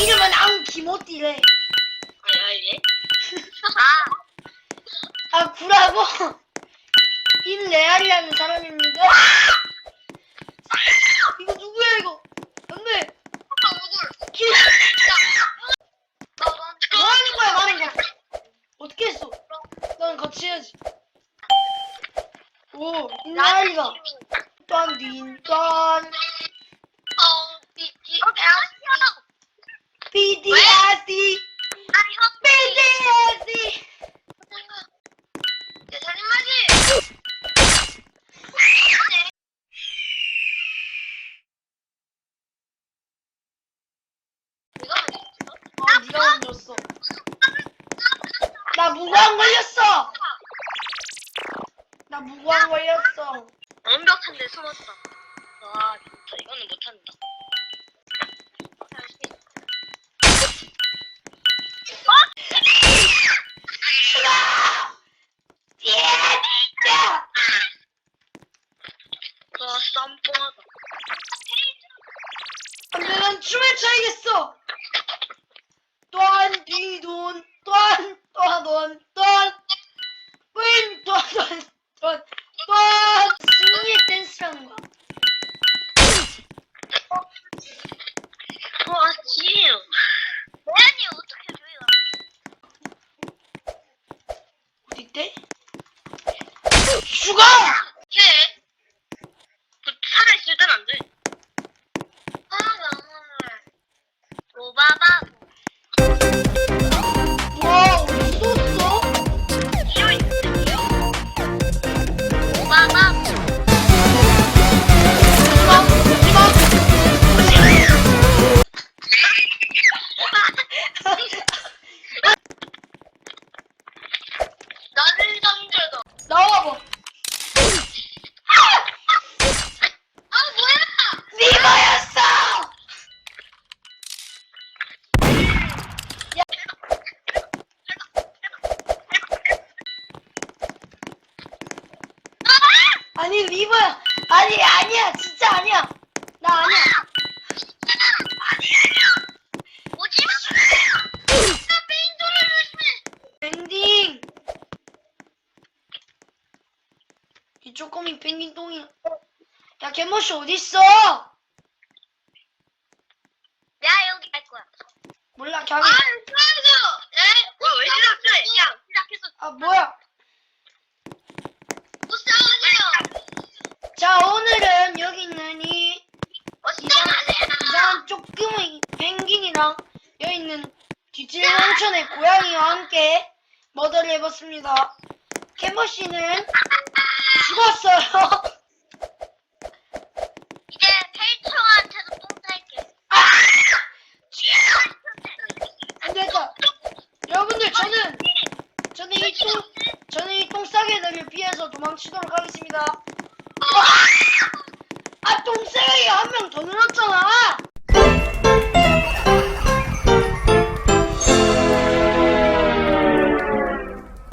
이름은 아무 기모띠래. 아, 예? 아, 아 구라고 인 레알이라는 사람입니다. 이거 누구야 이거? 안돼. 아, 오늘. 키. 나뭐 하는 거야 말해 거야. 어떻게 했어? 넌 같이 해야지. 오, 인 레알이다. 딴, 딘, 딴. 어, 만들었어. 나 무고한 걸렸어. 나 무고한 걸렸어. 완벽한 데 숨었다. 와 진짜 이거는 못한다. 와 쌈뽕하다. 안돼, 난 춤을 춰야겠어. 또한 뒤돈 또한 또한 또한 윈 또한 또한 또한 또한 승리의 댄스라는 거야. 와 지혜요. 대안이 어떻게 조이가? 어디 있대? 죽어! 나를. 나와봐. 아 뭐야? 리버였어! 아니, 리버야. 아니, 아니야. 진짜 아니야. 나 아니야. 오지 마. 나 페인트를 조심해. pen딩. 이 쪼꼬미 펭귄 똥이. 야, 개머씨 어딨어? 야 여기 갈 거야. 몰라, 아, 걔. 좋아요. 에? 왜 시작해? 야, 시작했어. 아, 뭐야. 싸우세요. 자, 오늘은 여기 있는 이 싸우세요. 이상한 조금의 펭귄이랑 여기 있는 뒤질 농촌의 고양이와 함께 머더를 해봤습니다. 캠버씨는 죽었어요. 이제 페이처한테도 똥 살게. 안 됐다. 여러분들, 저는, 저는 이 똥, 저는 이 똥 싸게 되를 피해서 도망치도록 하겠습니다. 아, 똥싸기 한명 더 늘었잖아.